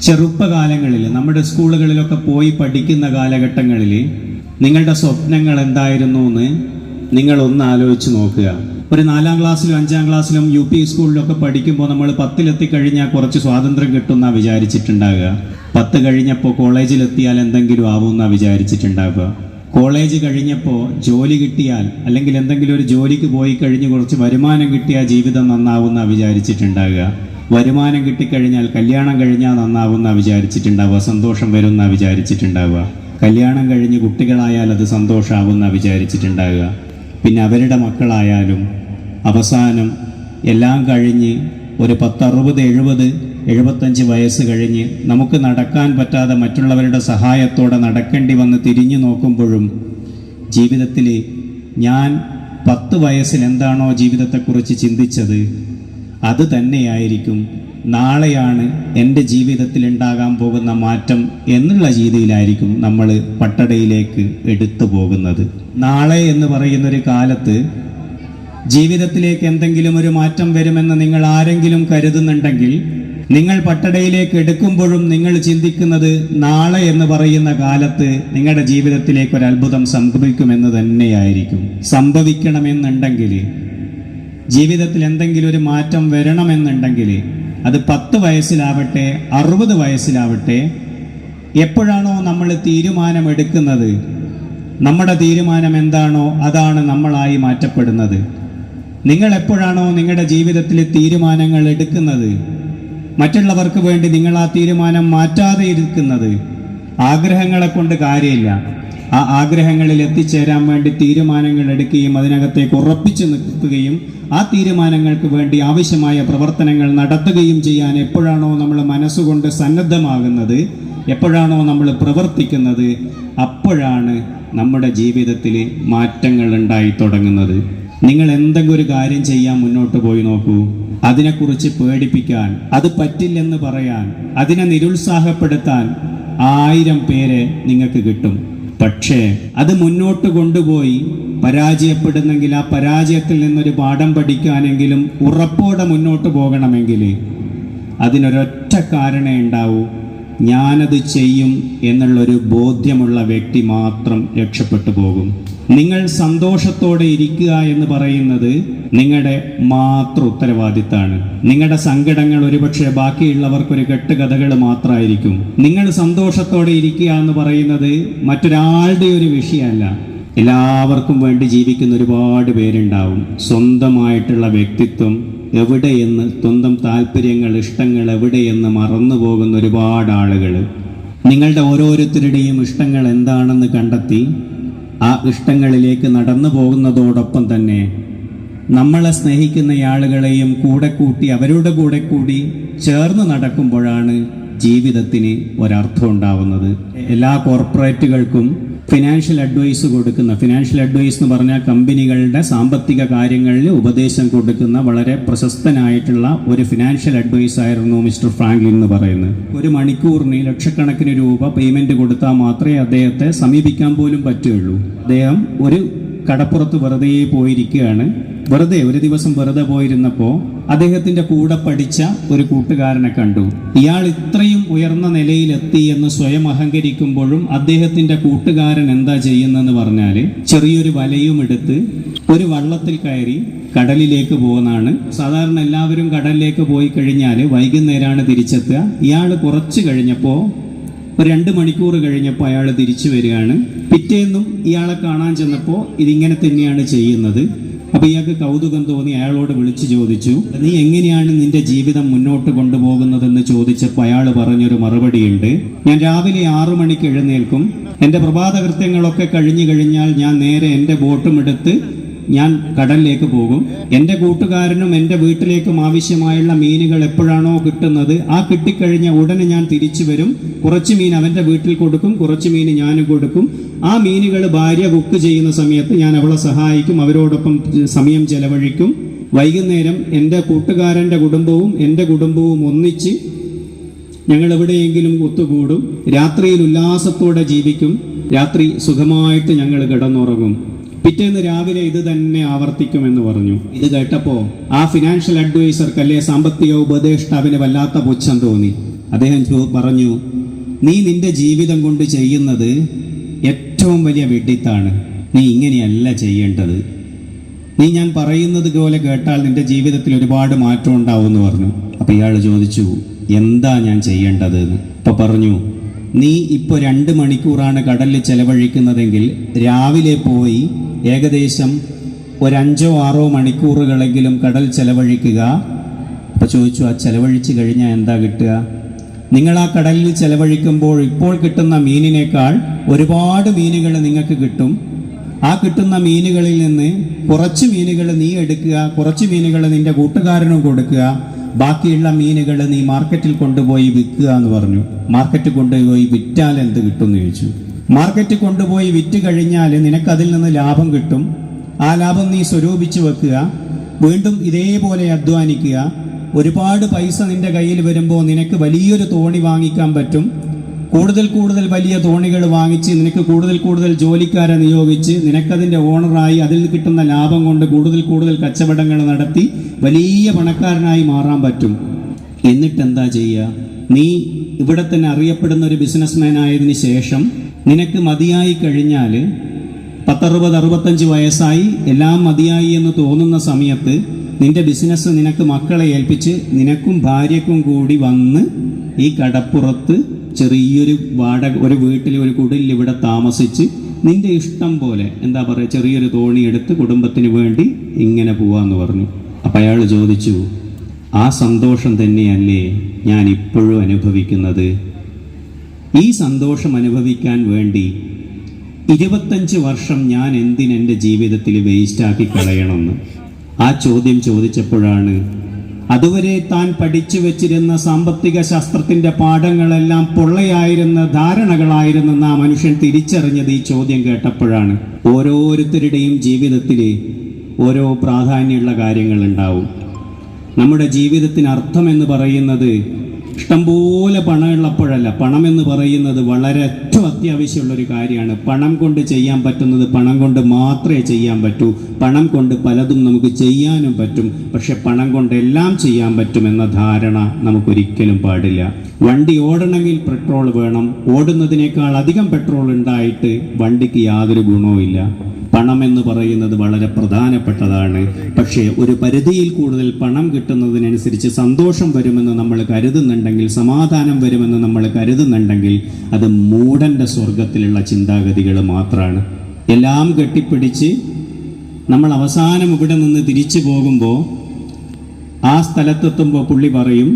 ചെറുപ്പകാലങ്ങളിൽ നമ്മുടെ സ്കൂളുകളിലൊക്കെ പോയി പഠിക്കുന്ന കാലഘട്ടങ്ങളിൽ നിങ്ങളുടെ സ്വപ്നങ്ങൾ എന്തായിരുന്നു എന്ന് നിങ്ങൾ ഒന്ന് ആലോചിച്ച് നോക്കുക. ഒരു നാലാം ക്ലാസ്സിലും അഞ്ചാം ക്ലാസ്സിലും യു പി സ്കൂളിലൊക്കെ പഠിക്കുമ്പോൾ നമ്മൾ പത്തിലെത്തി കഴിഞ്ഞാൽ കുറച്ച് സ്വാതന്ത്ര്യം കിട്ടുന്ന വിചാരിച്ചിട്ടുണ്ടാകുക പത്ത് കഴിഞ്ഞപ്പോൾ കോളേജിലെത്തിയാൽ എന്തെങ്കിലും ആവുമെന്നാണ് വിചാരിച്ചിട്ടുണ്ടാകുക കോളേജ് കഴിഞ്ഞപ്പോൾ ജോലി കിട്ടിയാൽ അല്ലെങ്കിൽ എന്തെങ്കിലും ഒരു ജോലിക്ക് പോയി കഴിഞ്ഞ് കുറച്ച് വരുമാനം കിട്ടിയാൽ ജീവിതം നന്നാവുന്ന വിചാരിച്ചിട്ടുണ്ടാകുക വരുമാനം കിട്ടിക്കഴിഞ്ഞാൽ കല്യാണം കഴിഞ്ഞാൽ നന്നാവുന്ന വിചാരിച്ചിട്ടുണ്ടാവുക സന്തോഷം വരുന്ന വിചാരിച്ചിട്ടുണ്ടാവുക. കല്യാണം കഴിഞ്ഞ് കുട്ടികളായാൽ അത് സന്തോഷമാവുന്ന വിചാരിച്ചിട്ടുണ്ടാവുക. പിന്നെ അവരുടെ മക്കളായാലും അവസാനം എല്ലാം കഴിഞ്ഞ് ഒരു പത്തറുപത് എഴുപത് എഴുപത്തഞ്ച് വയസ്സ് കഴിഞ്ഞ് നമുക്ക് നടക്കാൻ പറ്റാതെ മറ്റുള്ളവരുടെ സഹായത്തോടെ നടക്കേണ്ടി വന്ന് തിരിഞ്ഞു നോക്കുമ്പോഴും ജീവിതത്തിൽ ഞാൻ പത്ത് വയസ്സിൽ എന്താണോ ജീവിതത്തെക്കുറിച്ച് ചിന്തിച്ചത് അത് തന്നെയായിരിക്കും. നാളെയാണ് എന്റെ ജീവിതത്തിൽ ഉണ്ടാകാൻ പോകുന്ന മാറ്റം എന്നുള്ള രീതിയിലായിരിക്കും നമ്മൾ പട്ടടയിലേക്ക് എടുത്തു പോകുന്നത്. നാളെ എന്ന് പറയുന്നൊരു കാലത്ത് ജീവിതത്തിലേക്ക് എന്തെങ്കിലും ഒരു മാറ്റം വരുമെന്ന് നിങ്ങൾ ആരെങ്കിലും കരുതുന്നുണ്ടെങ്കിൽ നിങ്ങൾ പട്ടടയിലേക്ക് എടുക്കുമ്പോഴും നിങ്ങൾ ചിന്തിക്കുന്നത് നാളെ എന്ന് പറയുന്ന കാലത്ത് നിങ്ങളുടെ ജീവിതത്തിലേക്ക് ഒരു അത്ഭുതം സംഭവിക്കുമെന്ന് തന്നെയായിരിക്കും. സംഭവിക്കണമെന്നുണ്ടെങ്കിൽ ജീവിതത്തിൽ എന്തെങ്കിലും ഒരു മാറ്റം വരണമെന്നുണ്ടെങ്കിൽ അത് പത്ത് വയസ്സിലാവട്ടെ അറുപത് വയസ്സിലാവട്ടെ എപ്പോഴാണോ നമ്മൾ തീരുമാനമെടുക്കുന്നത് നമ്മുടെ തീരുമാനം എന്താണോ അതാണ് നമ്മളായി മാറ്റപ്പെടുന്നത്. നിങ്ങൾ എപ്പോഴാണോ നിങ്ങളുടെ ജീവിതത്തിൽ തീരുമാനങ്ങൾ എടുക്കുന്നത് മറ്റുള്ളവർക്ക് വേണ്ടി നിങ്ങൾ ആ തീരുമാനം മാറ്റാതെ ഇരിക്കുന്നത് ആഗ്രഹങ്ങളെ കൊണ്ട് കാര്യമില്ല. ആ ആഗ്രഹങ്ങളിൽ എത്തിച്ചേരാൻ വേണ്ടി തീരുമാനങ്ങൾ എടുക്കുകയും അതിനകത്തേക്ക് ഉറപ്പിച്ചു നിൽക്കുകയും ആ തീരുമാനങ്ങൾക്ക് വേണ്ടി ആവശ്യമായ പ്രവർത്തനങ്ങൾ നടത്തുകയും ചെയ്യാൻ എപ്പോഴാണോ നമ്മൾ മനസ്സുകൊണ്ട് സന്നദ്ധമാകുന്നത് എപ്പോഴാണോ നമ്മൾ പ്രവർത്തിക്കുന്നത് അപ്പോഴാണ് നമ്മുടെ ജീവിതത്തിൽ മാറ്റങ്ങൾ ഉണ്ടായി തുടങ്ങുന്നത്. നിങ്ങൾ എന്തെങ്കിലും ഒരു കാര്യം ചെയ്യാൻ മുന്നോട്ട് പോയി നോക്കൂ. അതിനെക്കുറിച്ച് പേടിപ്പിക്കാൻ അത് പറ്റില്ലെന്ന് പറയാൻ അതിനെ നിരുത്സാഹപ്പെടുത്താൻ ആയിരം പേരെ നിങ്ങൾക്ക് കിട്ടും. പക്ഷേ അത് മുന്നോട്ട് കൊണ്ടുപോയി പരാജയപ്പെടുന്നെങ്കിൽ ആ പരാജയത്തിൽ നിന്നൊരു പാഠം പഠിക്കാനെങ്കിലും ഉറപ്പോടെ മുന്നോട്ട് പോകണമെങ്കിൽ അതിനൊരൊറ്റ കാരണേ ഉണ്ടാവൂ. ഞാനത് ചെയ്യും എന്നുള്ളൊരു ബോധ്യമുള്ള വ്യക്തി മാത്രം രക്ഷപ്പെട്ടു പോകും. നിങ്ങൾ സന്തോഷത്തോടെ ഇരിക്കുക എന്ന് പറയുന്നത് നിങ്ങളുടെ മാത്രം ഉത്തരവാദിത്തമാണ് നിങ്ങളുടെ സങ്കടങ്ങൾ ഒരുപക്ഷെ ബാക്കിയുള്ളവർക്കൊരു കെട്ടുകഥകൾ മാത്രമായിരിക്കും നിങ്ങൾ സന്തോഷത്തോടെ ഇരിക്കുക എന്ന് പറയുന്നത് മറ്റൊരാളുടെ ഒരു വിഷയമല്ല. എല്ലാവർക്കും വേണ്ടി ജീവിക്കുന്ന ഒരുപാട് പേരുണ്ടാവും. സ്വന്തമായിട്ടുള്ള വ്യക്തിത്വം എവിടെയെന്ന് സ്വന്തം താല്പര്യങ്ങൾ ഇഷ്ടങ്ങൾ എവിടെയെന്ന് മറന്നു പോകുന്ന ഒരുപാട് ആളുകൾ നിങ്ങളുടെ ഓരോരുത്തരുടെയും ഇഷ്ടങ്ങൾ എന്താണെന്ന് കണ്ടെത്തി ആ ഇഷ്ടങ്ങളിലേക്ക് നടന്നു പോകുന്നതോടൊപ്പം തന്നെ നമ്മളെ സ്നേഹിക്കുന്ന ആളുകളെയും കൂടെ കൂട്ടി അവരുടെ കൂടെ കൂടി ചേർന്ന് നടക്കുമ്പോഴാണ് ജീവിതത്തിന് ഒരർത്ഥം ഉണ്ടാവുന്നത്. എല്ലാ കോർപ്പറേറ്റുകൾക്കും ഫിനാൻഷ്യൽ അഡ്വൈസ് കൊടുക്കുന്ന ഫിനാൻഷ്യൽ അഡ്വൈസ് എന്ന് പറഞ്ഞാൽ കമ്പനികളുടെ സാമ്പത്തിക കാര്യങ്ങളിൽ ഉപദേശം കൊടുക്കുന്ന വളരെ പ്രശസ്തനായിട്ടുള്ള ഒരു ഫിനാൻഷ്യൽ അഡ്വൈസ് ആയിരുന്നു മിസ്റ്റർ ഫ്രാങ്ക്ലിൻ എന്ന് പറയുന്നത്. ഒരു മണിക്കൂറിന് ലക്ഷക്കണക്കിന് രൂപ പേയ്മെന്റ് കൊടുത്താൽ മാത്രമേ അദ്ദേഹത്തെ സമീപിക്കാൻ പോലും പറ്റുകയുള്ളൂ. അദ്ദേഹം ഒരു കടപ്പുറത്ത് വെറുതെ പോയിരിക്കുകയാണ്. വെറുതെ ഒരു ദിവസം വെറുതെ പോയിരുന്നപ്പോൾ അദ്ദേഹത്തിന്റെ കൂടെ പഠിച്ച ഒരു കൂട്ടുകാരനെ കണ്ടു. ഇയാൾ ഇത്രയും ഉയർന്ന നിലയിലെത്തി എന്ന് സ്വയം അഹങ്കരിക്കുമ്പോഴും അദ്ദേഹത്തിന്റെ കൂട്ടുകാരൻ എന്താ ചെയ്യുന്നതെന്ന് പറഞ്ഞാൽ ചെറിയൊരു വലയും എടുത്ത് ഒരു വള്ളത്തിൽ കയറി കടലിലേക്ക് പോകുന്നതാണ്. സാധാരണ എല്ലാവരും കടലിലേക്ക് പോയി കഴിഞ്ഞാൽ വൈകുന്നേരമാണ് തിരിച്ചെത്തുക. ഇയാൾ കുറച്ച് കഴിഞ്ഞപ്പോൾ ഒരു രണ്ട് മണിക്കൂർ കഴിഞ്ഞപ്പോൾ അയാൾ തിരിച്ചു വരികയാണ്. പിറ്റേന്നും ഇയാളെ കാണാൻ ചെന്നപ്പോൾ ഇതിങ്ങനെ തന്നെയാണ് ചെയ്യുന്നത്. അപ്പോൾ ഇയാൾക്ക് കൗതുകം തോന്നി അയാളോട് വിളിച്ചു ചോദിച്ചു നീ എങ്ങനെയാണ് നിന്റെ ജീവിതം മുന്നോട്ട് കൊണ്ടുപോകുന്നതെന്ന് ചോദിച്ചപ്പോൾ അയാൾ പറഞ്ഞൊരു മറുപടിയുണ്ട്. ഞാൻ രാവിലെ ആറു മണിക്ക് എഴുന്നേൽക്കും. എന്റെ പ്രഭാത കൃത്യങ്ങളൊക്കെ കഴിഞ്ഞു കഴിഞ്ഞാൽ ഞാൻ നേരെ എന്റെ ബോട്ടും എടുത്ത് ഞാൻ കടലിലേക്ക് പോകും. എന്റെ കൂട്ടുകാരനും എന്റെ വീട്ടിലേക്കും ആവശ്യമായുള്ള മീനുകൾ എപ്പോഴാണോ കിട്ടുന്നത് ആ കിട്ടിക്കഴിഞ്ഞ ഉടനെ ഞാൻ തിരിച്ചു വരും. കുറച്ച് മീൻ അവന്റെ വീട്ടിൽ കൊടുക്കും കുറച്ച് മീൻ ഞാനും കൊടുക്കും. ആ മീനുകൾ ഭാര്യ കുക്ക് ചെയ്യുന്ന സമയത്ത് ഞാൻ അവളെ സഹായിക്കും അവരോടൊപ്പം സമയം ചെലവഴിക്കും. വൈകുന്നേരം എന്റെ കൂട്ടുകാരന്റെ കുടുംബവും എന്റെ കുടുംബവും ഒന്നിച്ച് ഞങ്ങൾ എവിടെയെങ്കിലും ഒത്തുകൂടും. രാത്രിയിൽ ഉല്ലാസത്തോടെ ജീവിക്കും. രാത്രി സുഖമായിട്ട് ഞങ്ങൾ കിടന്നുറങ്ങും. പിറ്റേന്ന് രാവിലെ ഇത് തന്നെ ആവർത്തിക്കുമെന്ന് പറഞ്ഞു. ഇത് കേട്ടപ്പോൾ ആ ഫിനാൻഷ്യൽ അഡ്വൈസർക്ക് അല്ലെ സാമ്പത്തിക ഉപദേഷ്ടാവിന് വല്ലാത്ത പുച്ഛം തോന്നി. അദ്ദേഹം പറഞ്ഞു നീ നിന്റെ ജീവിതം കൊണ്ട് ചെയ്യുന്നത് ഏറ്റവും വലിയ വെഡിത്താണ് നീ ഇങ്ങനെയല്ല ചെയ്യേണ്ടത്. നീ ഞാൻ പറയുന്നത് പോലെ കേട്ടാൽ നിന്റെ ജീവിതത്തിൽ ഒരുപാട് മാറ്റം ഉണ്ടാവും എന്ന് പറഞ്ഞു. അപ്പൊ ഇയാൾ ചോദിച്ചു എന്താ ഞാൻ ചെയ്യേണ്ടത് എന്ന് അപ്പൊ പറഞ്ഞു നീ ഇപ്പോൾ രണ്ട് മണിക്കൂറാണ് കടലിൽ ചെലവഴിക്കുന്നതെങ്കിൽ രാവിലെ പോയി ഏകദേശം ഒരഞ്ചോ ആറോ മണിക്കൂറുകളെങ്കിലും കടൽ ചെലവഴിക്കുക. അപ്പൊ ചോദിച്ചു ആ ചെലവഴിച്ച് കഴിഞ്ഞാൽ എന്താ കിട്ടുക? നിങ്ങൾ ആ കടലിൽ ചെലവഴിക്കുമ്പോൾ ഇപ്പോൾ കിട്ടുന്ന മീനിനേക്കാൾ ഒരുപാട് മീനുകൾ നിങ്ങൾക്ക് കിട്ടും. ആ കിട്ടുന്ന മീനുകളിൽ നിന്ന് കുറച്ച് മീനുകൾ നീ എടുക്കുക കുറച്ച് മീനുകൾ നിന്റെ കൂട്ടുകാരനും കൊടുക്കുക ബാക്കിയുള്ള മീനുകൾ നീ മാർക്കറ്റിൽ കൊണ്ടുപോയി വിൽക്കുക എന്ന് പറഞ്ഞു. മാർക്കറ്റിൽ കൊണ്ടുപോയി വിറ്റാൽ എന്ത് കിട്ടും എന്ന് ചോദിച്ചു. മാർക്കറ്റിൽ കൊണ്ടുപോയി വിറ്റ് കഴിഞ്ഞാൽ നിനക്ക് അതിൽ നിന്ന് ലാഭം കിട്ടും. ആ ലാഭം നീ സ്വരൂപിച്ച് വെക്കുക. വീണ്ടും ഇതേപോലെ അധ്വാനിക്കുക. ഒരുപാട് പൈസ നിന്റെ കയ്യിൽ വരുമ്പോൾ നിനക്ക് വലിയൊരു തോണി വാങ്ങിക്കാൻ പറ്റും. കൂടുതൽ കൂടുതൽ വലിയ തോണികൾ വാങ്ങിച്ച് നിനക്ക് കൂടുതൽ കൂടുതൽ ജോലിക്കാരെ നിയോഗിച്ച് നിനക്കതിന്റെ ഓണറായി അതിൽ കിട്ടുന്ന ലാഭം കൊണ്ട് കൂടുതൽ കൂടുതൽ കച്ചവടങ്ങൾ നടത്തി വലിയ പണക്കാരനായി മാറാൻ പറ്റും. എന്നിട്ട് എന്താ ചെയ്യുക നീ ഇവിടെ തന്നെ അറിയപ്പെടുന്ന ഒരു ബിസിനസ്മാൻ ആയതിനു ശേഷം നിനക്ക് മതിയായി കഴിഞ്ഞാൽ പത്തറുപത് അറുപത്തഞ്ച് വയസ്സായി എല്ലാം മതിയായി എന്ന് തോന്നുന്ന സമയത്ത് നിന്റെ ബിസിനസ് നിനക്ക് മക്കളെ ഏൽപ്പിച്ച് നിനക്കും ഭാര്യക്കും കൂടി വന്ന് ഈ കടപ്പുറത്ത് ചെറിയൊരു വാടക ഒരു വീട്ടിൽ ഒരു കുടിലിൽ ഇവിടെ താമസിച്ച് നിന്റെ ഇഷ്ടം പോലെ എന്താ പറയുക ചെറിയൊരു തോണി എടുത്ത് കുടുംബത്തിന് വേണ്ടി ഇങ്ങനെ പോവാന്ന് പറഞ്ഞു. അപ്പം അയാൾ ചോദിച്ചു ആ സന്തോഷം തന്നെയല്ലേ ഞാൻ ഇപ്പോഴും അനുഭവിക്കുന്നത്? ഈ സന്തോഷം അനുഭവിക്കാൻ വേണ്ടി ഇരുപത്തഞ്ച് വർഷം ഞാൻ എന്തിനെന്റെ ജീവിതത്തിൽ വേസ്റ്റാക്കി കളയണമെന്ന്. ആ ചോദ്യം ചോദിച്ചപ്പോഴാണ് അതുവരെ താൻ പഠിച്ചു വെച്ചിരുന്ന സാമ്പത്തിക ശാസ്ത്രത്തിന്റെ പാഠങ്ങളെല്ലാം പൊള്ളയായിരുന്ന ധാരണകളായിരുന്നെന്ന് ആ മനുഷ്യൻ തിരിച്ചറിഞ്ഞത് ഈ ചോദ്യം കേട്ടപ്പോഴാണ്. ഓരോരുത്തരുടെയും ജീവിതത്തിൽ ഓരോ പ്രാധാന്യമുള്ള കാര്യങ്ങളുണ്ടാവും. നമ്മുടെ ജീവിതത്തിന് അർത്ഥം എന്ന് പറയുന്നത് ഇഷ്ടംപോലെ പണമുള്ളപ്പോഴല്ല. പണം എന്ന് പറയുന്നത് വളരെ ഏറ്റവും അത്യാവശ്യമുള്ള ഒരു കാര്യമാണ് പണം കൊണ്ട് ചെയ്യാൻ പറ്റുന്നത് പണം കൊണ്ട് മാത്രമേ ചെയ്യാൻ പറ്റൂ. പണം കൊണ്ട് പലതും നമുക്ക് ചെയ്യാനും പറ്റും. പക്ഷെ പണം കൊണ്ട് എല്ലാം ചെയ്യാൻ പറ്റുമെന്ന ധാരണ നമുക്കൊരിക്കലും പാടില്ല. വണ്ടി ഓടണമെങ്കിൽ പെട്രോൾ വേണം. ഓടുന്നതിനേക്കാൾ അധികം പെട്രോൾ ഉണ്ടായിട്ട് വണ്ടിക്ക് യാതൊരു ഗുണവുമില്ല. പണം എന്ന് പറയുന്നത് വളരെ പ്രധാനപ്പെട്ടതാണ്. പക്ഷേ ഒരു പരിധിയിൽ കൂടുതൽ പണം കിട്ടുന്നതിനനുസരിച്ച് സന്തോഷം വരുമെന്ന് നമ്മൾ കരുതുന്നുണ്ടെങ്കിൽ സമാധാനം വരുമെന്ന് നമ്മൾ കരുതുന്നുണ്ടെങ്കിൽ അത് മൂടന്റെ സ്വർഗത്തിലുള്ള ചിന്താഗതികൾ മാത്രമാണ് എല്ലാം കെട്ടിപ്പിടിച്ച് നമ്മൾ അവസാനം ഇവിടെ നിന്ന് തിരിച്ചു പോകുമ്പോൾ ആ സ്ഥലത്തെത്തുമ്പോൾ പുള്ളി പറയും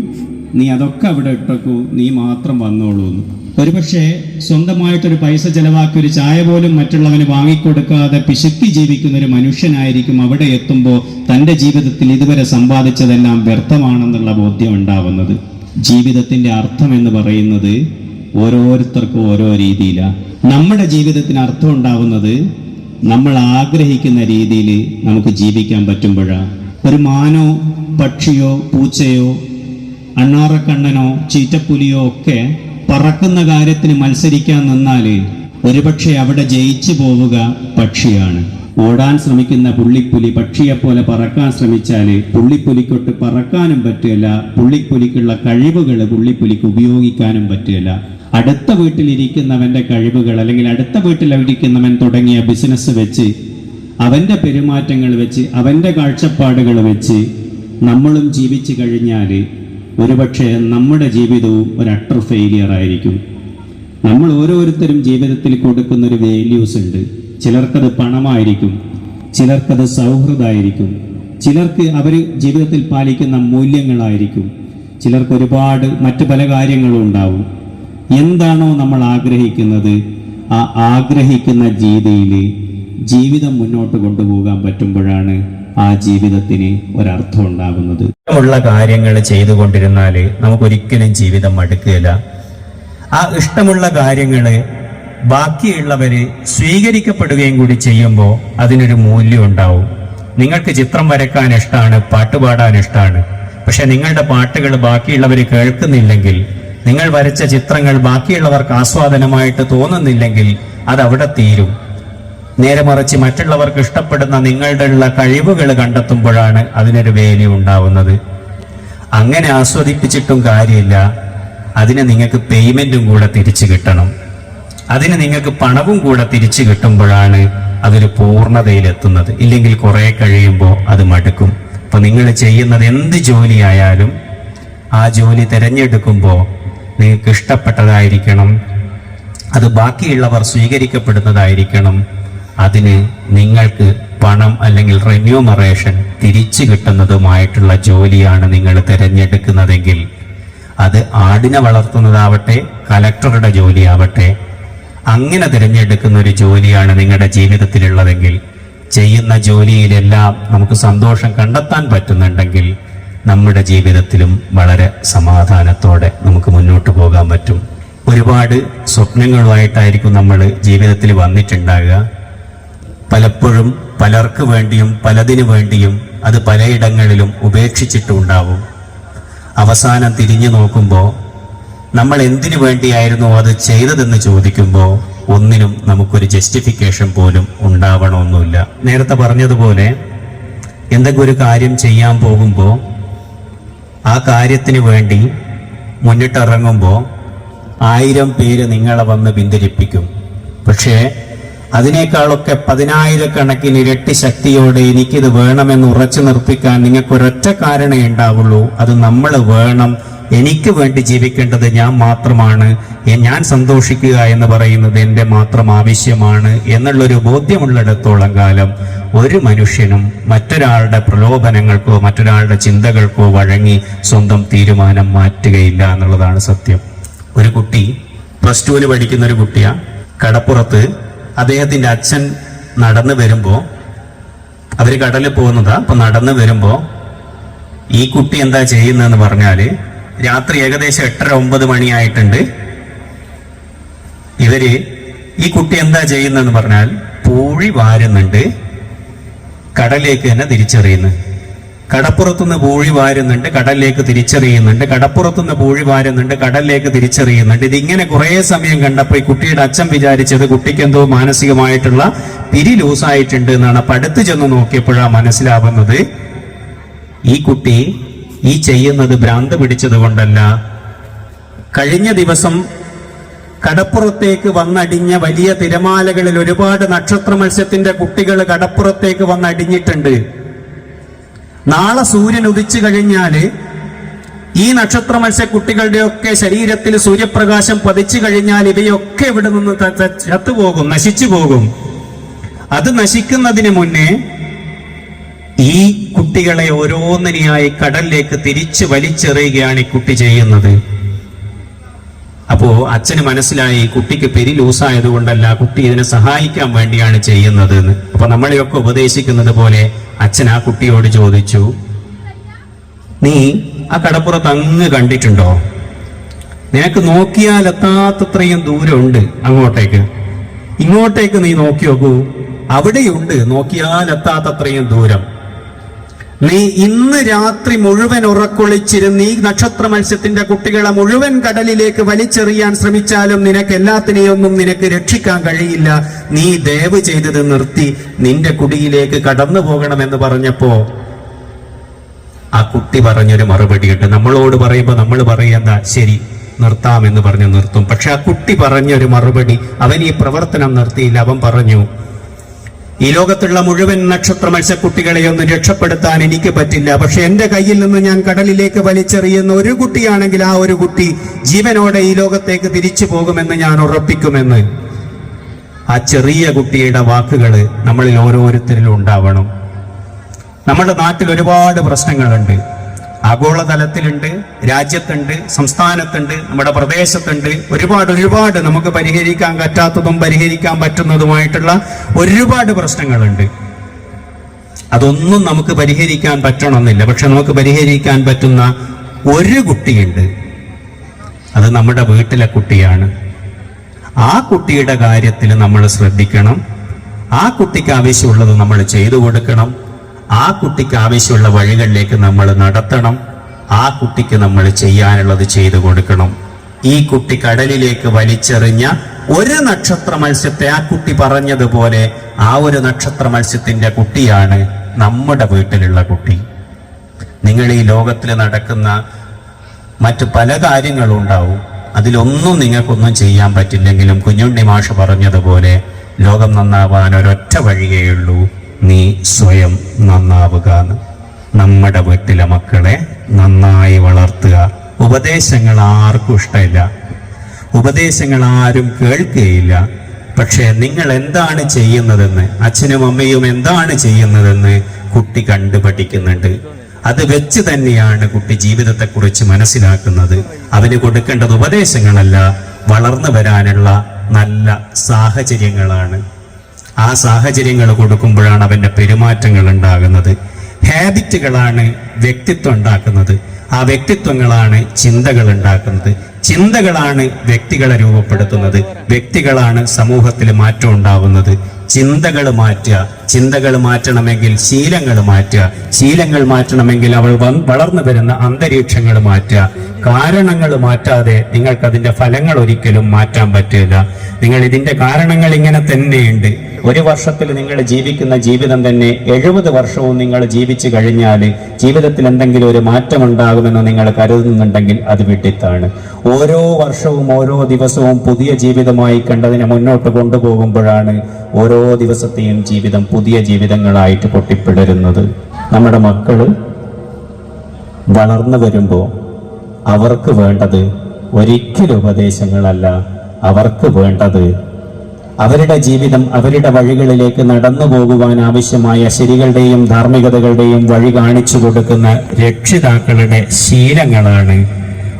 നീ അതൊക്കെ അവിടെ ഇട്ടേക്കൂ നീ മാത്രം വന്നോളൂ എന്ന് ഒരുപക്ഷെ സ്വന്തമായിട്ടൊരു പൈസ ചെലവാക്കി ഒരു ചായ പോലും മറ്റുള്ളവന് വാങ്ങിക്കൊടുക്കാതെ പിശുക്കി ജീവിക്കുന്ന ഒരു മനുഷ്യനായിരിക്കും അവിടെ എത്തുമ്പോൾ തന്റെ ജീവിതത്തിൽ ഇതുവരെ സമ്പാദിച്ചതെല്ലാം വ്യർത്ഥമാണെന്നുള്ള ബോധ്യം ഉണ്ടാവുന്നത്. ജീവിതത്തിന്റെ അർത്ഥം എന്ന് പറയുന്നത് ഓരോരുത്തർക്കും ഓരോ രീതിയിലാണ് നമ്മുടെ ജീവിതത്തിന് അർത്ഥം ഉണ്ടാവുന്നത് നമ്മൾ ആഗ്രഹിക്കുന്ന രീതിയിൽ നമുക്ക് ജീവിക്കാൻ പറ്റുമ്പോഴാണ് ഒരു മാനോ പക്ഷിയോ പൂച്ചയോ അണ്ണാറക്കണ്ണനോ ചീറ്റപ്പുലിയോ ഒക്കെ പറക്കുന്ന കാര്യത്തിന് മത്സരിക്കാൻ നിന്നാൽ ഒരുപക്ഷെ അവിടെ ജയിച്ചു പോവുക പക്ഷിയാണ്. ഓടാൻ ശ്രമിക്കുന്ന പുള്ളിപ്പുലി പക്ഷിയെപ്പോലെ പറക്കാൻ ശ്രമിച്ചാൽ പുള്ളിപ്പുലിക്കൊട്ട് പറക്കാനും പറ്റില്ല പുള്ളിപ്പുലിക്കുള്ള കഴിവുകൾ പുള്ളിപ്പുലിക്ക് ഉപയോഗിക്കാനും പറ്റില്ല അടുത്ത വീട്ടിലിരിക്കുന്നവന്റെ കഴിവുകൾ അല്ലെങ്കിൽ അടുത്ത വീട്ടിലിരിക്കുന്നവൻ തുടങ്ങിയ ബിസിനസ് വെച്ച് അവന്റെ പെരുമാറ്റങ്ങൾ വെച്ച് അവന്റെ കാഴ്ചപ്പാടുകൾ വെച്ച് നമ്മളും ജീവിച്ചു കഴിഞ്ഞാൽ ഒരുപക്ഷെ നമ്മുടെ ജീവിതവും ഒരു അട്ടർ ഫെയിലിയർ ആയിരിക്കും. നമ്മൾ ഓരോരുത്തരും ജീവിതത്തിൽ കൊടുക്കുന്ന ഒരു വാല്യൂസ് ഉണ്ട്. ചിലർക്കത് പണമായിരിക്കും ചിലർക്കത് സൗഹൃദമായിരിക്കും ചിലർക്ക് അവർ ജീവിതത്തിൽ പാലിക്കുന്ന മൂല്യങ്ങളായിരിക്കും ചിലർക്ക് ഒരുപാട് മറ്റു പല കാര്യങ്ങളും ഉണ്ടാവും. എന്താണോ നമ്മൾ ആഗ്രഹിക്കുന്നത് ആ ആഗ്രഹിക്കുന്ന രീതിയിൽ ജീവിതം മുന്നോട്ട് കൊണ്ടുപോകാൻ പറ്റുമ്പോഴാണ് ആ ജീവിതത്തിന് ഒരർത്ഥം ഉണ്ടാകുന്നത്. ഉള്ള കാര്യങ്ങൾ ചെയ്തുകൊണ്ടിരുന്നാൽ നമുക്കൊരിക്കലും ജീവിതം മടുക്കുകയില്ല. ആ ഇഷ്ടമുള്ള കാര്യങ്ങൾ ബാക്കിയുള്ളവര് സ്വീകരിക്കപ്പെടുകയും കൂടി ചെയ്യുമ്പോൾ അതിനൊരു മൂല്യം ഉണ്ടാവും. നിങ്ങൾക്ക് ചിത്രം വരക്കാൻ ഇഷ്ടമാണ് പാട്ടുപാടാൻ ഇഷ്ടമാണ് പക്ഷെ നിങ്ങളുടെ പാട്ടുകൾ ബാക്കിയുള്ളവർ കേൾക്കുന്നില്ലെങ്കിൽ നിങ്ങൾ വരച്ച ചിത്രങ്ങൾ ബാക്കിയുള്ളവർക്ക് ആസ്വാദനമായിട്ട് തോന്നുന്നില്ലെങ്കിൽ അത് അവിടെ തീരും. നേരെ മറിച്ച് മറ്റുള്ളവർക്ക് ഇഷ്ടപ്പെടുന്ന നിങ്ങളുടെ ഉള്ള കഴിവുകൾ കണ്ടെത്തുമ്പോഴാണ് അതിനൊരു വേലി ഉണ്ടാവുന്നത്. അങ്ങനെ ആസ്വദിപ്പിച്ചിട്ടും കാര്യമില്ല. അതിന് നിങ്ങൾക്ക് പേയ്മെന്റും കൂടെ തിരിച്ചു കിട്ടണം. അതിന് നിങ്ങൾക്ക് പണവും കൂടെ തിരിച്ചു കിട്ടുമ്പോഴാണ് അതൊരു പൂർണതയിലെത്തുന്നത്. ഇല്ലെങ്കിൽ കുറെ കഴിയുമ്പോൾ അത് മടുക്കും. അപ്പൊ നിങ്ങൾ ചെയ്യുന്നത് എന്ത് ജോലിയായാലും ആ ജോലി തിരഞ്ഞെടുക്കുമ്പോൾ നിങ്ങൾക്ക് ഇഷ്ടപ്പെട്ടതായിരിക്കണം. അത് ബാക്കിയുള്ളവർ സ്വീകരിക്കപ്പെടുന്നതായിരിക്കണം. അതിന് നിങ്ങൾക്ക് പണം അല്ലെങ്കിൽ റെന്യൂമറേഷൻ തിരിച്ചു കിട്ടുന്നതുമായിട്ടുള്ള ജോലിയാണ് നിങ്ങൾ തിരഞ്ഞെടുക്കുന്നതെങ്കിൽ അത് ആടിനെ വളർത്തുന്നതാവട്ടെ കലക്ടറുടെ ജോലിയാവട്ടെ അങ്ങനെ തിരഞ്ഞെടുക്കുന്ന ഒരു ജോലിയാണ് നിങ്ങളുടെ ജീവിതത്തിലുള്ളതെങ്കിൽ ചെയ്യുന്ന ജോലിയിലെല്ലാം നമുക്ക് സന്തോഷം കണ്ടെത്താൻ പറ്റുന്നുണ്ടെങ്കിൽ നമ്മുടെ ജീവിതത്തിലും വളരെ സമാധാനത്തോടെ നമുക്ക് മുന്നോട്ട് പോകാൻ പറ്റും. ഒരുപാട് സ്വപ്നങ്ങളുമായിട്ടായിരിക്കും നമ്മൾ ജീവിതത്തിൽ വന്നിട്ടുണ്ടാകുക. പലപ്പോഴും പലർക്ക് വേണ്ടിയും പലതിനു വേണ്ടിയും അത് പലയിടങ്ങളിലും ഉപേക്ഷിച്ചിട്ടുണ്ടാവും. അവസാനം തിരിഞ്ഞു നോക്കുമ്പോൾ നമ്മൾ എന്തിനു വേണ്ടിയായിരുന്നു അത് ചെയ്തതെന്ന് ചോദിക്കുമ്പോൾ ഒന്നിനും നമുക്കൊരു ജസ്റ്റിഫിക്കേഷൻ പോലും ഉണ്ടാവണമെന്നില്ല നേരത്തെ പറഞ്ഞതുപോലെ എന്തെങ്കിലും ഒരു കാര്യം ചെയ്യാൻ പോകുമ്പോൾ ആ കാര്യത്തിന് വേണ്ടി മുന്നിട്ടിറങ്ങുമ്പോൾ ആയിരം പേര് നിങ്ങളെ വന്ന് പിന്തിരിപ്പിക്കും പക്ഷേ അതിനേക്കാളൊക്കെ പതിനായിരക്കണക്കിന് ഇരട്ടി ശക്തിയോടെ എനിക്കിത് വേണമെന്ന് ഉറച്ചു നിർത്തിക്കാൻ നിങ്ങൾക്ക് ഒരൊറ്റ കാരണമേ ഉണ്ടാവുള്ളൂ. അത് നമ്മൾ വേണം. എനിക്ക് വേണ്ടി ജീവിക്കേണ്ടത് ഞാൻ മാത്രമാണ്. ഞാൻ സന്തോഷിക്കുക എന്ന് പറയുന്നത് എന്റെ മാത്രം ആവശ്യമാണ് എന്നുള്ളൊരു ബോധ്യമുള്ളിടത്തോളം കാലം ഒരു മനുഷ്യനും മറ്റൊരാളുടെ പ്രലോഭനങ്ങൾക്കോ മറ്റൊരാളുടെ ചിന്തകൾക്കോ വഴങ്ങി സ്വന്തം തീരുമാനം മാറ്റുകയില്ല എന്നുള്ളതാണ് സത്യം. ഒരു കുട്ടി പ്ലസ് ടുവിന് പഠിക്കുന്ന ഒരു കുട്ടിയാണ് കടപ്പുറത്ത് അദ്ദേഹത്തിന്റെ അച്ഛൻ നടന്നു വരുമ്പോൾ അവർ കടലിൽ പോകുന്നതാ അപ്പൊ നടന്നു വരുമ്പോൾ ഈ കുട്ടി എന്താ ചെയ്യുന്നതെന്ന് പറഞ്ഞാൽ രാത്രി ഏകദേശം എട്ടര ഒമ്പത് മണിയായിട്ടുണ്ട്. ഇവർ ഈ കുട്ടി എന്താ ചെയ്യുന്നതെന്ന് പറഞ്ഞാൽ പൂഴി വാരുന്നുണ്ട് കടലിലേക്ക് തന്നെ തിരിച്ചറിയുന്നു. കടപ്പുറത്തുനിന്ന് പൂഴി വാരുന്നുണ്ട് കടലിലേക്ക് തിരിച്ചറിയുന്നുണ്ട് കടപ്പുറത്തുനിന്ന് പൂഴി വാരുന്നുണ്ട് കടലിലേക്ക് തിരിച്ചറിയുന്നുണ്ട്. ഇതിങ്ങനെ കുറേ സമയം കണ്ടപ്പോൾ ഈ കുട്ടിയുടെ അച്ഛൻ വിചാരിച്ചത് കുട്ടിക്ക് എന്തോ മാനസികമായിട്ടുള്ള പിരി ലൂസായിട്ടുണ്ട് എന്നാണ്. പടുത്ത് ചെന്ന് നോക്കിയപ്പോഴാണ് മനസ്സിലാവുന്നത് ഈ കുട്ടി ഈ ചെയ്യുന്നത് ഭ്രാന്ത് പിടിച്ചത് കൊണ്ടല്ല. കഴിഞ്ഞ ദിവസം കടപ്പുറത്തേക്ക് വന്നടിഞ്ഞ വലിയ തിരമാലകളിൽ ഒരുപാട് നക്ഷത്ര മത്സ്യത്തിന്റെ കുട്ടികൾ കടപ്പുറത്തേക്ക് വന്നടിഞ്ഞിട്ടുണ്ട്. നാളെ സൂര്യൻ ഉദിച്ചു കഴിഞ്ഞാൽ ഈ നക്ഷത്ര മത്സ്യക്കുട്ടികളുടെയൊക്കെ ശരീരത്തിൽ സൂര്യപ്രകാശം പതിച്ചു കഴിഞ്ഞാൽ ഇവയൊക്കെ ഇവിടെ നിന്ന് ചത്തുപോകും നശിച്ചു പോകും. അത് നശിക്കുന്നതിന് മുന്നേ ഈ കുട്ടികളെ ഓരോന്നിനെയായി കടലിലേക്ക് തിരിച്ചു വലിച്ചെറിയുകയാണ് ഈ കുട്ടി ചെയ്യുന്നത്. അപ്പോ അച്ഛന് മനസ്സിലായി കുട്ടിക്ക് പെരി ലൂസായത് കൊണ്ടല്ല കുട്ടി ഇതിനെ സഹായിക്കാൻ വേണ്ടിയാണ് ചെയ്യുന്നത് എന്ന് അപ്പൊ നമ്മളെയൊക്കെ ഉപദേശിക്കുന്നത് പോലെ അച്ഛൻ ആ കുട്ടിയോട് ചോദിച്ചു നീ ആ കടപ്പുറത്ത് അങ്ങ് കണ്ടിട്ടുണ്ടോ? നിനക്ക് നോക്കിയാൽ എത്താത്തത്രയും ദൂരമുണ്ട് അങ്ങോട്ടേക്ക്. ഇങ്ങോട്ടേക്ക് നീ നോക്കി നോക്കൂ. അവിടെയുണ്ട് നോക്കിയാൽ എത്താത്തത്രയും ദൂരം. നീ ഇന്ന് രാത്രി മുഴുവൻ ഉറക്കൊളിച്ചിരുന്ന് നീ നക്ഷത്ര മത്സ്യത്തിന്റെ കുട്ടികളെ മുഴുവൻ കടലിലേക്ക് വലിച്ചെറിയാൻ ശ്രമിച്ചാലും നിനക്ക് എല്ലാത്തിനെയൊന്നും നിനക്ക് രക്ഷിക്കാൻ കഴിയില്ല. നീ ദയവ് ചെയ്തത് നിർത്തി. നിന്റെ കുടിയിലേക്ക് കടന്നു പോകണമെന്ന് പറഞ്ഞപ്പോ ആ കുട്ടി പറഞ്ഞൊരു മറുപടിയുണ്ട് നമ്മളോട് പറയുമ്പോൾ നമ്മൾ പറയുന്ന ശരി നിർത്താമെന്ന് പറഞ്ഞ് നിർത്തും. പക്ഷെ ആ കുട്ടി പറഞ്ഞൊരു മറുപടി അവൻ ഈ പ്രവർത്തനം നിർത്തിയില്ല. അവൻ പറഞ്ഞു ഈ ലോകത്തുള്ള മുഴുവൻ നക്ഷത്ര മത്സ്യക്കുട്ടികളെയൊന്നും രക്ഷപ്പെടുത്താൻ എനിക്ക് പറ്റില്ല. പക്ഷെ എന്റെ കയ്യിൽ നിന്ന് ഞാൻ കടലിലേക്ക് വലിച്ചെറിയുന്ന ഒരു കുട്ടിയാണെങ്കിൽ ആ ഒരു കുട്ടി ജീവനോടെ ഈ ലോകത്തേക്ക് തിരിച്ചു പോകുമെന്ന് ഞാൻ ഉറപ്പിക്കുമെന്ന്. ആ ചെറിയ കുട്ടിയുടെ വാക്കുകൾ നമ്മളിൽ ഓരോരുത്തരിലും ഉണ്ടാവണം. നമ്മുടെ നാട്ടിൽ ഒരുപാട് പ്രശ്നങ്ങളുണ്ട്. ആഗോളതലത്തിലുണ്ട് രാജ്യത്തുണ്ട് സംസ്ഥാനത്തുണ്ട് നമ്മുടെ പ്രദേശത്തുണ്ട്. ഒരുപാട് ഒരുപാട് നമുക്ക് പരിഹരിക്കാൻ പറ്റാത്തതും പരിഹരിക്കാൻ പറ്റുന്നതുമായിട്ടുള്ള ഒരുപാട് പ്രശ്നങ്ങളുണ്ട്. അതൊന്നും നമുക്ക് പരിഹരിക്കാൻ പറ്റണമെന്നില്ല. പക്ഷെ നമുക്ക് പരിഹരിക്കാൻ പറ്റുന്ന ഒരു കുട്ടിയുണ്ട്. അത് നമ്മുടെ വീട്ടിലെ കുട്ടിയാണ്. ആ കുട്ടിയുടെ കാര്യത്തിൽ നമ്മൾ ശ്രദ്ധിക്കണം. ആ കുട്ടിക്ക് ആവശ്യമുള്ളത് നമ്മൾ ചെയ്തു കൊടുക്കണം. ആ കുട്ടിക്ക് ആവശ്യമുള്ള വഴികളിലേക്ക് നമ്മൾ നടത്തണം. ആ കുട്ടിക്ക് നമ്മൾ ചെയ്യാനുള്ളത് ചെയ്തു കൊടുക്കണം. ഈ കുട്ടി കടലിലേക്ക് വലിച്ചെറിഞ്ഞ ഒരു നക്ഷത്ര മത്സ്യത്തെ ആ കുട്ടി പറഞ്ഞതുപോലെ ആ ഒരു നക്ഷത്ര മത്സ്യത്തിന്റെ കുട്ടിയാണ് നമ്മുടെ വീട്ടിലുള്ള കുട്ടി. നിങ്ങൾ ഈ ലോകത്തിൽ നടക്കുന്ന മറ്റു പല കാര്യങ്ങളും ഉണ്ടാവും. അതിലൊന്നും നിങ്ങൾക്കൊന്നും ചെയ്യാൻ പറ്റില്ലെങ്കിലും കുഞ്ഞുണ്ണി മാഷ് പറഞ്ഞതുപോലെ ലോകം നന്നാവാൻ ഒരൊറ്റ വഴിയേയുള്ളൂ നീ സ്വയം നന്നാവുക നമ്മുടെ വീട്ടിലെ മക്കളെ നന്നായി വളർത്തുക. ഉപദേശങ്ങൾ ആർക്കും ഇഷ്ടമില്ല. ഉപദേശങ്ങൾ ആരും കേൾക്കുകയില്ല പക്ഷേ നിങ്ങൾ എന്താണ് ചെയ്യുന്നതെന്ന് അച്ഛനും അമ്മയും എന്താണ് ചെയ്യുന്നതെന്ന് കുട്ടി കണ്ടു പഠിക്കുന്നുണ്ട് അത് വെച്ച് തന്നെയാണ് കുട്ടി ജീവിതത്തെക്കുറിച്ച് മനസ്സിലാക്കുന്നത്. അവന് കൊടുക്കേണ്ടത് ഉപദേശങ്ങളല്ല വളർന്നു വരാനുള്ള നല്ല സാഹചര്യങ്ങളാണ്. ആ സാഹചര്യങ്ങൾ കൊടുക്കുമ്പോഴാണ് അവന്റെ പെരുമാറ്റങ്ങൾ ഉണ്ടാകുന്നത്. ഹാബിറ്റുകളാണ് വ്യക്തിത്വം ഉണ്ടാക്കുന്നത്. ആ വ്യക്തിത്വങ്ങളാണ് ചിന്തകൾ ഉണ്ടാക്കുന്നത്. ചിന്തകളാണ് വ്യക്തികളെ രൂപപ്പെടുത്തുന്നത്. വ്യക്തികളാണ് സമൂഹത്തിൽ മാറ്റം ഉണ്ടാവുന്നത്. ചിന്തകൾ മാറ്റുക. ചിന്തകൾ മാറ്റണമെങ്കിൽ ശീലങ്ങൾ മാറ്റുക. ശീലങ്ങൾ മാറ്റണമെങ്കിൽ അവൾ വളർന്നു വരുന്ന അന്തരീക്ഷങ്ങൾ മാറ്റുക. കാരണങ്ങൾ മാറ്റാതെ നിങ്ങൾക്ക് അതിന്റെ ഫലങ്ങൾ ഒരിക്കലും മാറ്റാൻ പറ്റില്ല. നിങ്ങൾ ഇതിന്റെ കാരണങ്ങൾ ഇങ്ങനെ തന്നെയുണ്ട്. ഒരു വർഷത്തിൽ നിങ്ങൾ ജീവിക്കുന്ന ജീവിതം തന്നെ എഴുപത് വർഷവും നിങ്ങൾ ജീവിച്ചു കഴിഞ്ഞാൽ ജീവിതത്തിൽ എന്തെങ്കിലും ഒരു മാറ്റം ഉണ്ടാകുമെന്ന് നിങ്ങൾ കരുതുന്നുണ്ടെങ്കിൽ അത് വിട്ടിത്താണ് ഓരോ വർഷവും ഓരോ ദിവസവും പുതിയ ജീവിതമായി കണ്ടതിനെ മുന്നോട്ട് കൊണ്ടുപോകുമ്പോഴാണ് ഓരോ ദിവസത്തെയും ജീവിതം പുതിയ ജീവിതങ്ങളായിട്ട് പൊട്ടിപ്പിടരുന്നത്. നമ്മുടെ മക്കൾ വളർന്നു വരുമ്പോൾ അവർക്ക് വേണ്ടത് ഒരിക്കലും ഉപദേശങ്ങളല്ല. അവർക്ക് വേണ്ടത് അവരുടെ ജീവിതം അവരുടെ വഴികളിലേക്ക് നടന്നു പോകുവാൻ ആവശ്യമായ ശരികളുടെയും ധാർമ്മികതകളുടെയും വഴി കാണിച്ചു കൊടുക്കുന്ന രക്ഷിതാക്കളുടെ ശീലങ്ങളാണ്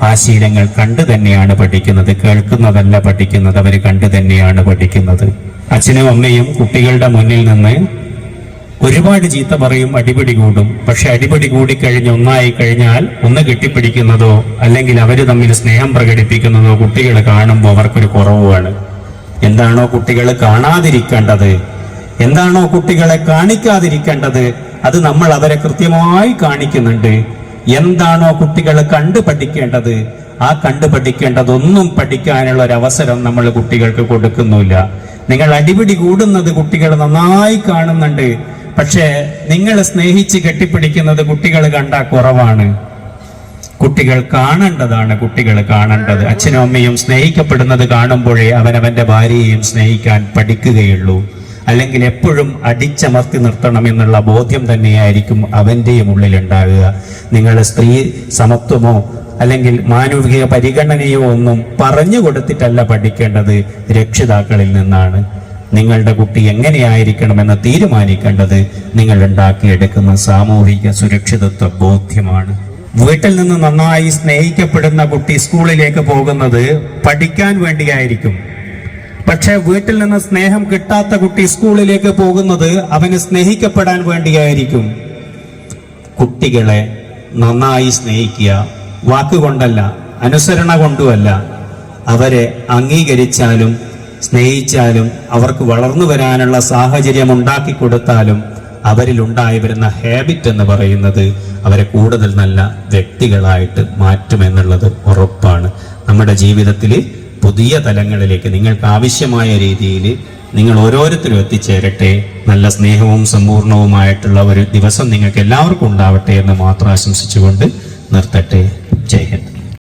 ആ ശീലങ്ങൾ കണ്ടു തന്നെയാണ് പഠിക്കുന്നത്. കേൾക്കുന്നതല്ല പഠിക്കുന്നത്. അവർ കണ്ടു തന്നെയാണ് പഠിക്കുന്നത്. അച്ഛനും അമ്മയും കുട്ടികളുടെ മുന്നിൽ നിന്ന് ഒരുപാട് ചീത്ത പറയും അടിപിടി കൂടും. പക്ഷെ അടിപിടി കൂടിക്കഴിഞ്ഞ് ഒന്നായി കഴിഞ്ഞാൽ ഒന്ന് കെട്ടിപ്പിടിക്കുന്നതോ അല്ലെങ്കിൽ അവർ തമ്മിൽ സ്നേഹം പ്രകടിപ്പിക്കുന്നതോ കുട്ടികൾ കാണുമ്പോൾ അവർക്കൊരു കുറവുമാണ്. എന്താണോ കുട്ടികൾ കാണാതിരിക്കേണ്ടത്? എന്താണോ കുട്ടികളെ കാണിക്കാതിരിക്കേണ്ടത്? അത് നമ്മൾ അവരെ കൃത്യമായി കാണിക്കുന്നുണ്ട്. എന്താണോ കുട്ടികൾ കണ്ടു പഠിക്കേണ്ടത്? ആ കണ്ടു പഠിക്കേണ്ടതൊന്നും പഠിക്കാനുള്ള ഒരു അവസരം നമ്മൾ കുട്ടികൾക്ക് കൊടുക്കുന്നില്ല നിങ്ങൾ അടിപിടി കൂടുന്നത് കുട്ടികൾ നന്നായി കാണുന്നുണ്ട്. പക്ഷേ നിങ്ങൾ സ്നേഹിച്ച് കെട്ടിപ്പിടിക്കുന്നത് കുട്ടികൾ കണ്ട കുറവാണ്. കുട്ടികൾ കാണേണ്ടതാണ് കുട്ടികൾ കാണേണ്ടത്. അച്ഛനും അമ്മയും സ്നേഹിക്കപ്പെടുന്നത് കാണുമ്പോഴേ അവനവന്റെ ഭാര്യയെയും സ്നേഹിക്കാൻ പഠിക്കുകയുള്ളൂ. അല്ലെങ്കിൽ എപ്പോഴും അടിച്ചമർത്തി നിർത്തണം എന്നുള്ള ബോധ്യം തന്നെയായിരിക്കും അവന്റെയും ഉള്ളിൽ ഉണ്ടാകുക നിങ്ങൾ സ്ത്രീ സമത്വമോ അല്ലെങ്കിൽ മാനവിക പരിഗണനയോ ഒന്നും പറഞ്ഞു കൊടുത്തിട്ടല്ല പഠിക്കേണ്ടത് രക്ഷിതാക്കളിൽ നിന്നാണ്. നിങ്ങളുടെ കുട്ടി എങ്ങനെയായിരിക്കണമെന്ന് തീരുമാനിക്കേണ്ടത് നിങ്ങൾ ഉണ്ടാക്കിയെടുക്കുന്ന സാമൂഹിക സുരക്ഷിതത്വ ബോധ്യമാണ്. വീട്ടിൽ നിന്ന് നന്നായി സ്നേഹിക്കപ്പെടുന്ന കുട്ടി സ്കൂളിലേക്ക് പോകുന്നത് പഠിക്കാൻ വേണ്ടിയായിരിക്കും. പക്ഷെ വീട്ടിൽ നിന്ന് സ്നേഹം കിട്ടാത്ത കുട്ടി സ്കൂളിലേക്ക് പോകുന്നത് അവന് സ്നേഹിക്കപ്പെടാൻ വേണ്ടിയായിരിക്കും. കുട്ടികളെ നന്നായി സ്നേഹിക്കുക വാക്കുകൊണ്ടല്ല അനുസരണ കൊണ്ടുമല്ല അവരെ അംഗീകരിച്ചാലും സ്നേഹിച്ചാലും അവർക്ക് വളർന്നു വരാനുള്ള സാഹചര്യം ഉണ്ടാക്കി കൊടുത്താലും അവരിൽ ഉണ്ടായി വരുന്ന ഹാബിറ്റ് എന്ന് പറയുന്നത് അവരെ കൂടുതൽ നല്ല വ്യക്തികളായിട്ട് മാറ്റുമെന്നുള്ളത് ഉറപ്പാണ്. നമ്മുടെ ജീവിതത്തിൽ പുതിയ തലങ്ങളിലേക്ക് നിങ്ങൾക്ക് ആവശ്യമായ രീതിയിൽ നിങ്ങൾ ഓരോരുത്തരും എത്തിച്ചേരട്ടെ. നല്ല സ്നേഹവും സമ്പൂർണവുമായിട്ടുള്ള ഒരു ദിവസം നിങ്ങൾക്ക് എല്ലാവർക്കും ഉണ്ടാവട്ടെ എന്ന് മാത്രം ആശംസിച്ചുകൊണ്ട് നിർത്തട്ടെ. ജയ ഹിന്ദ്.